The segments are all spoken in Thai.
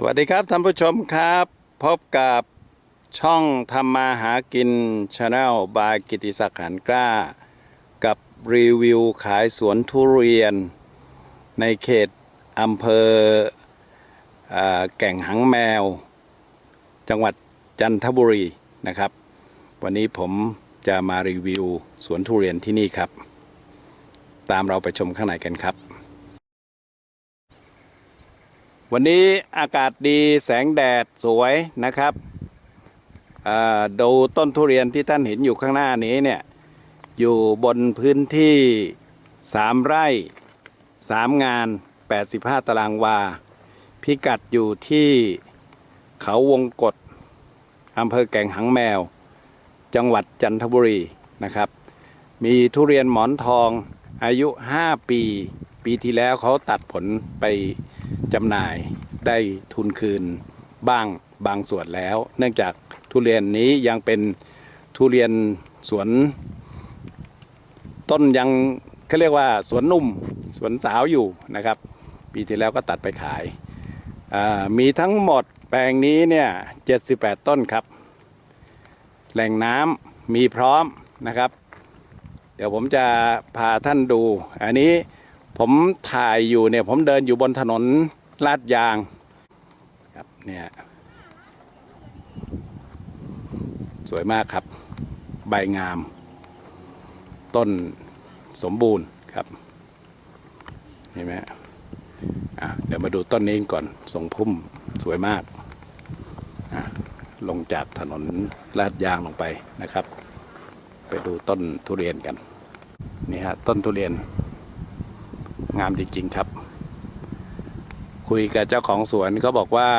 สวัสดีครับท่านผู้ชมครับ พบกับช่องทำมาหากินชาแนลบายกิติศักดิ์หันกล้า กับรีวิวขายสวนทุเรียน ในเขตอำเภออแก่งหางแมว จังหวัดจันทบุรีนะครับ วันนี้ผมจะมารีวิวสวนทุเรียนที่นี่ครับ ตามเราไปชมข้างในกันครับ วันนี้อากาศดีแสงแดดสวยนะครับดูต้นทุเรียนที่ท่านเห็นอยู่ข้างหน้านี้เนี่ยอยู่บนพื้นที่ 3 ไร่ 3 งาน 85 ตารางวา พิกัดอยู่ที่เขาวงกฏอำเภอแก่งหางแมว จังหวัดจันทบุรีนะครับ มีทุเรียนหมอนทองอายุ 5 ปี ปีที่แล้วเขาตัดผลไป จำหน่ายได้ทุนคืนบ้างบางส่วนแล้ว เนื่องจากทุเรียนนี้ยังเป็นทุเรียนสวน ต้นยังเขาเรียกว่าสวนนุ่มสวนสาวอยู่นะครับ ปีที่แล้วก็ตัดไปขายามีทั้งหมดแปลงนี้เนี่ย78 ต้นครับ แหล่งน้ำมีพร้อมนะครับ เดี๋ยวผมจะพาท่านดู อันนี้ผมถ่ายอยู่เนี่ยผมเดินอยู่บนถนน ลาดยางครับเนี่ยสวยมากครับ ใบงาม ต้นสมบูรณ์ครับเห็นไหมอะเดี๋ยวมาดูต้นนี้ก่อนทรงพุ่มสวยมากอะลงจากถนนลาดยางลงไปนะครับ ไปดูต้นทุเรียนกันนี่ฮะต้นทุเรียนงามจริง ๆ ครับ คุยกับเจ้าของสวนเขาบอกว่า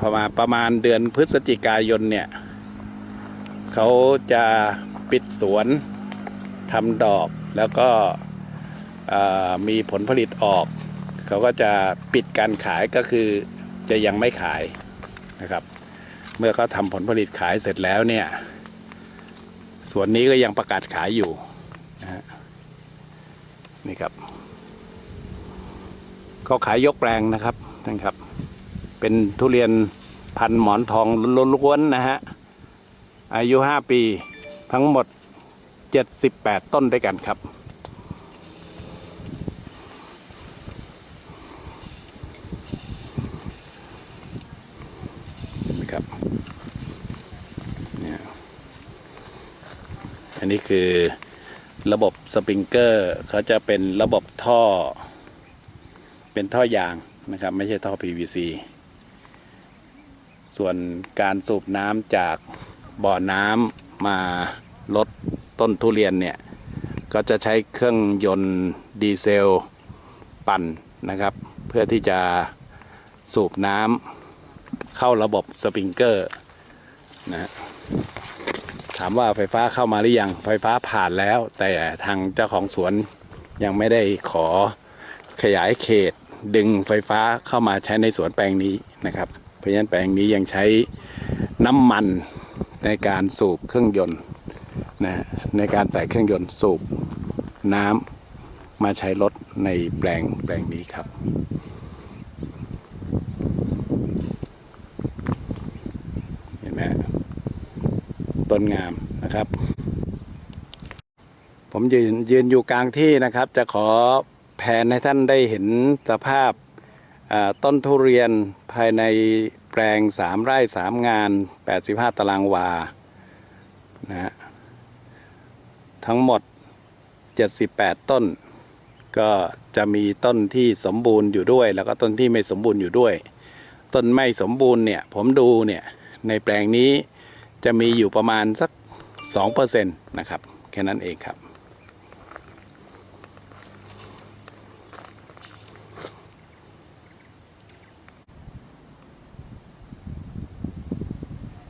ประมาณประมาณเดือนพฤศจิกายนเนี่ยเขาจะปิดสวนทำดอกแล้วก็มีผลผลิตออก เขาก็จะปิดการขายก็คือจะยังไม่ขายนะครับ เมื่อเขาทำผลผลิตขายเสร็จแล้วเนี่ยสวนนี้ก็ยังประกาศขายอยู่นะฮะนี่ครับ ก็ขายยกแปลงนะครับท่านครับ เป็นทุเรียนพันหมอนทองล้วนๆนะฮะ อายุ 5 ปีทั้งหมด 78 ต้นด้วยกันครับนะครับเนี่ยอันนี้คือระบบสปริงเกอร์เขาจะเป็นระบบท่อ เป็นท่อยางนะครับ ไม่ใช่ท่อ PVC ส่วนการสูบน้ำจากบ่อน้ำมาลดต้นทุเรียนเนี่ย ก็จะใช้เครื่องยนต์ดีเซลปั่นนะครับ เพื่อที่จะสูบน้ำเข้าระบบสปริงเกอร์นะฮะถามว่าไฟฟ้าเข้ามาหรือยังไฟฟ้าผ่านแล้ว แต่ทางเจ้าของสวนยังไม่ได้ขอขยายเขต ดึงไฟฟ้าเข้ามาใช้ในสวนแปลงนี้นะครับ เพราะฉะนั้นแปลงนี้ยังใช้น้ำมันในการสูบเครื่องยนต์นะฮะในการใส่เครื่องยนต์สูบน้ำมาใช้รถในแปลงแปลงนี้ครับเห็นไหมต้นงามนะครับ ผมยืนยืนอยู่กลางที่นะครับจะขอ นให้ท่านได้เห็นสภาพต้นทุเรียนภายในแปลง 3 ไร่ 3 งาน 85 ตารางวานะฮะทั้งหมด 78 ต้น ก็จะมีต้นที่สมบูรณ์อยู่ด้วย แล้วก็ต้นที่ไม่สมบูรณ์อยู่ด้วย ต้นไม่สมบูรณ์เนี่ย ผมดูเนี่ย ในแปลงนี้จะมีอยู่ประมาณสัก 2%นะครับ แค่นั้นเองครับ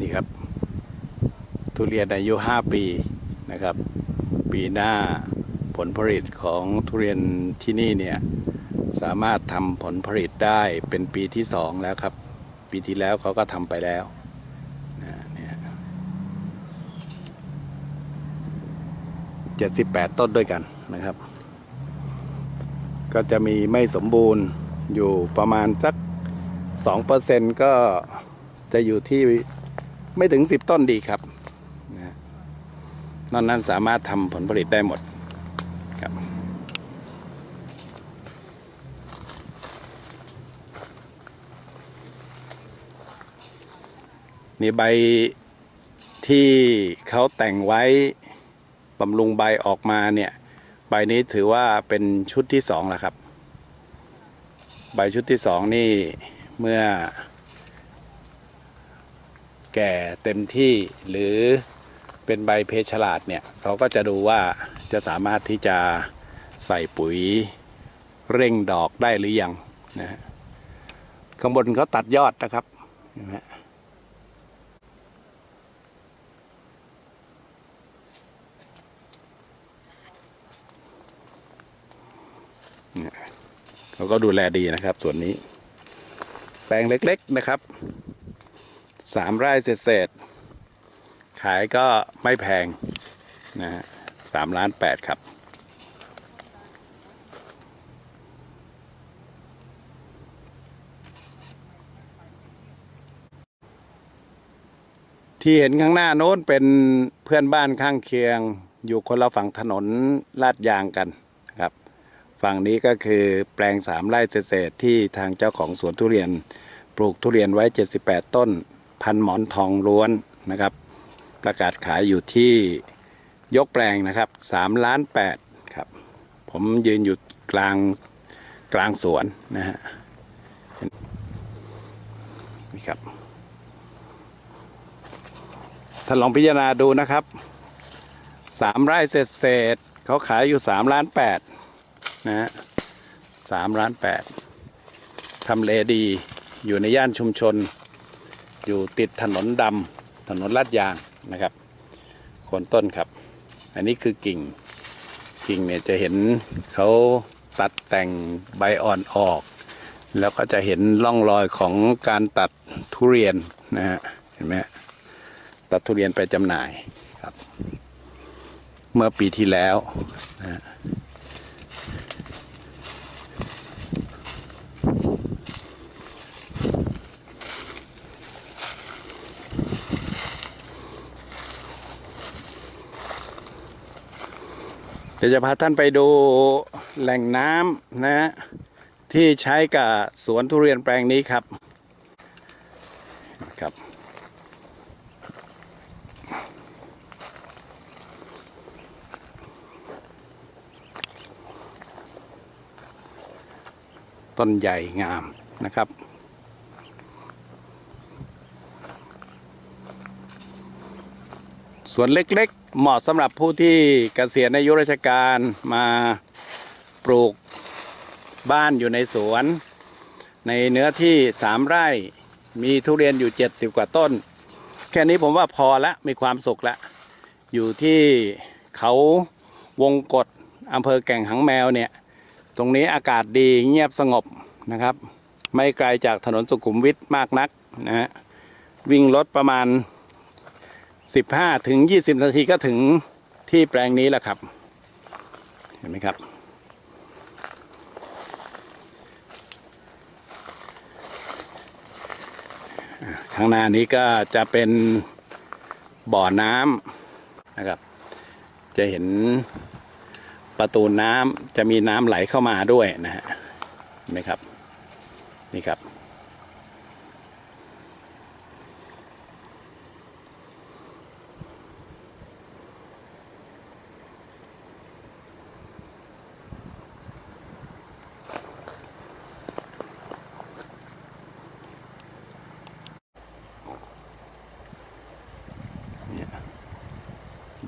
นี่ครับ ทุเรียนอายุ 5 ปีนะครับ ปีหน้าผลผลิตของทุเรียนที่นี่เนี่ยสามารถทำผลผลิตได้เป็นปีที่2แล้วครับ ปีที่แล้วเขาก็ทำไปแล้ว78ต้นด้วยกันนะครับ ก็จะมีไม่สมบูรณ์อยู่ประมาณสักสองเปอร์เซ็นก็จะอยู่ที่ ไม่ถึงสิบต้นดีครับนะนอกนั้นสามารถทำผลผลิตได้หมดครับนี่ใบที่เขาแต่งไว้บำรุงใบออกมาเนี่ย ใบนี้ถือว่าเป็นชุดที่สองแล้วครับ ใบชุดที่สองนี่เมื่อ แก่เต็มที่หรือเป็นใบเพชรฉลาดเนี่ยเขาก็จะดูว่าจะสามารถที่จะใส่ปุ๋ยเร่งดอกได้หรือยังนะฮะข้างบนเขาตัดยอดนะครับเห็นไหมฮะเขาก็ดูแลดีนะครับส่วนนี้ แปลงเล็ก ๆนะครับ สามไร่เศษขายก็ไม่แพงนะฮะสามล้านแปดครับที่เห็นข้างหน้าโน้นเป็นเพื่อนบ้านข้างเคียง อยู่คนละฝั่งถนนลาดยางกันครับ ฝั่งนี้ก็คือแปลงสามไร่เศษที่ทางเจ้าของสวนทุเรียน ปลูกทุเรียนไว้ 78 ต้น พันหมอนทองล้วนนะครับ ประกาศขายอยู่ที่ยกแปลงนะครับ3ล้าน8ครับ ผมยืนอยู่กลางกลางสวนนะฮะนี่ครับท่านลองพิจารณาดูนะครับสามไร่เศษเศษเขาขายอยู่ 3 ล้าน8นะฮะสามล้านแปดทำเลดีอยู่ในย่านชุมชน อยู่ติดถนนดำถนนลาดยางนะครับโคนต้นครับ อันนี้คือกิ่งกิ่งเนี่ยจะเห็นเขาตัดแต่งใบอ่อนออก แล้วก็จะเห็นร่องรอยของการตัดทุเรียนนะฮะเห็นไหมตัดทุเรียนไปจำหน่ายครับ เมื่อปีที่แล้วนะ เดี๋ยวจะพาท่านไปดูแหล่งน้ำนะฮะที่ใช้กับสวนทุเรียนแปลงนี้ครับครับ ต้นใหญ่งามนะครับ สวนเล็กๆ เหมาะสำหรับผู้ที่เกษียณอายุราชการมาปลูกบ้านอยู่ในสวน ในเนื้อที่สามไร่มีทุเรียนอยู่ 70 กว่าต้น แค่นี้ผมว่าพอละมีความสุขละ อยู่ที่เขาวงกฏอำเภอแก่งหางแมวเนี่ย ตรงนี้อากาศดีเงียบสงบนะครับ ไม่ไกลจากถนนสุขุมวิทมากนักนะฮะวิ่งรถประมาณ 15ถึง20 นาทีก็ถึงที่แปลงนี้แหละครับ เห็นไหมครับ ข้างหน้านี้ก็จะเป็นบ่อน้ำนะครับ จะเห็นประตูน้ำจะมีน้ำไหลเข้ามาด้วยนะฮะเห็นไหมครับ นี่ครับ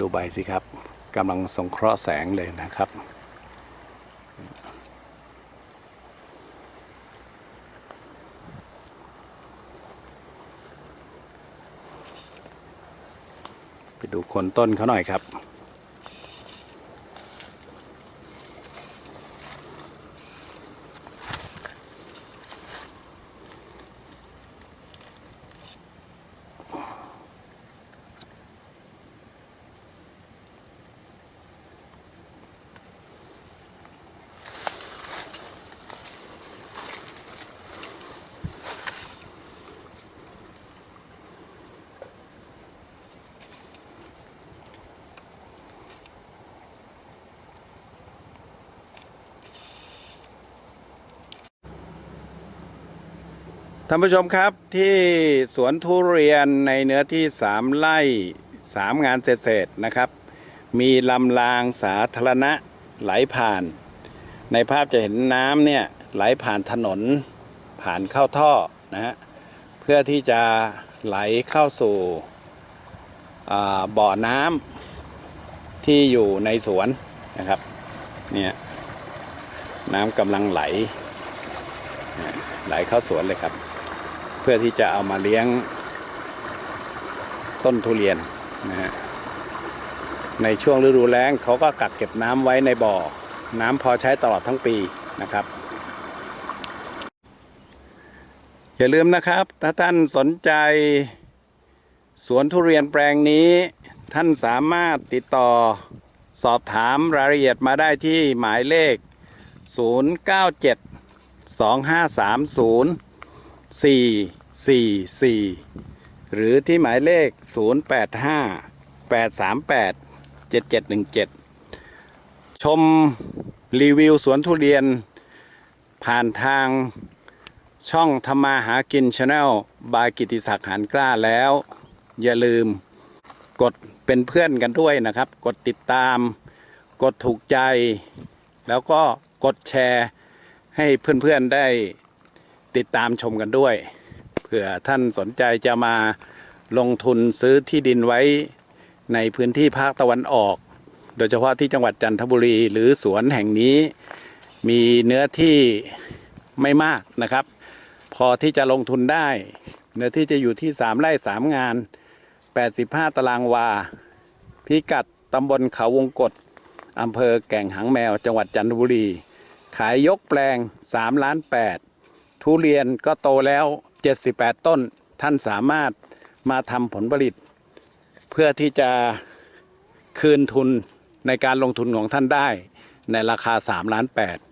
ดูใบสิครับกำลังสงเคราะห์แสงเลยนะครับ ไปดูคนต้นเขาหน่อยครับ ท่านผู้ชมครับที่สวนทุเรียนในเนื้อที่สามไร่สามงานเศษๆนะครับ มีลำรางสาธารณะไหลผ่าน ในภาพจะเห็นน้ำเนี่ยไหลผ่านถนนผ่านเข้าท่อนะฮะเพื่อที่จะไหลเข้าสู่บ่อน้ำที่อยู่ในสวนนะครับเนี่ยน้ำกำลังไหลไหลเข้าสวนเลยครับ เพื่อที่จะเอามาเลี้ยงต้นทุเรียนนะฮะในช่วงฤดูแล้งเขาก็กักเก็บน้ำไว้ในบ่อ น้ำพอใช้ตลอดทั้งปีนะครับ อย่าลืมนะครับ ถ้าท่านสนใจ สวนทุเรียนแปลงนี้ ท่านสามารถติดต่อสอบถามรายละเอียดมาได้ที่หมายเลข 097 2530 444 หรือที่หมายเลข 085 838 7717 ชมรีวิวสวนทุเรียน ผ่านทางช่องธรรมาหากินชาแนลบายกิติศักดิ์หานกล้าแล้ว อย่าลืมกดเป็นเพื่อนกันด้วยนะครับ กดติดตาม กดถูกใจ แล้วก็กดแชร์ให้เพื่อนๆได้ ติดตามชมกันด้วยเผื่อท่านสนใจจะมาลงทุนซื้อที่ดินไว้ในพื้นที่ภาคตะวันออก โดยเฉพาะที่จังหวัดจันทบุรี หรือสวนแห่งนี้ มีเนื้อที่ไม่มากนะครับ พอที่จะลงทุนได้ เนื้อที่จะอยู่ที่ 3 ไร่ 3 งาน 85 ตารางวา พิกัดตำบลเขาวงกฏอำเภอแก่งหางแมว จังหวัดจันทบุรี ขายยกแปลง 3 ล้าน 8 ทุเรียนก็โตแล้ว 78 ต้น ท่านสามารถมาทำผลผลิต เพื่อที่จะคืนทุนในการลงทุนของท่านได้ในราคา 3 ล้าน 8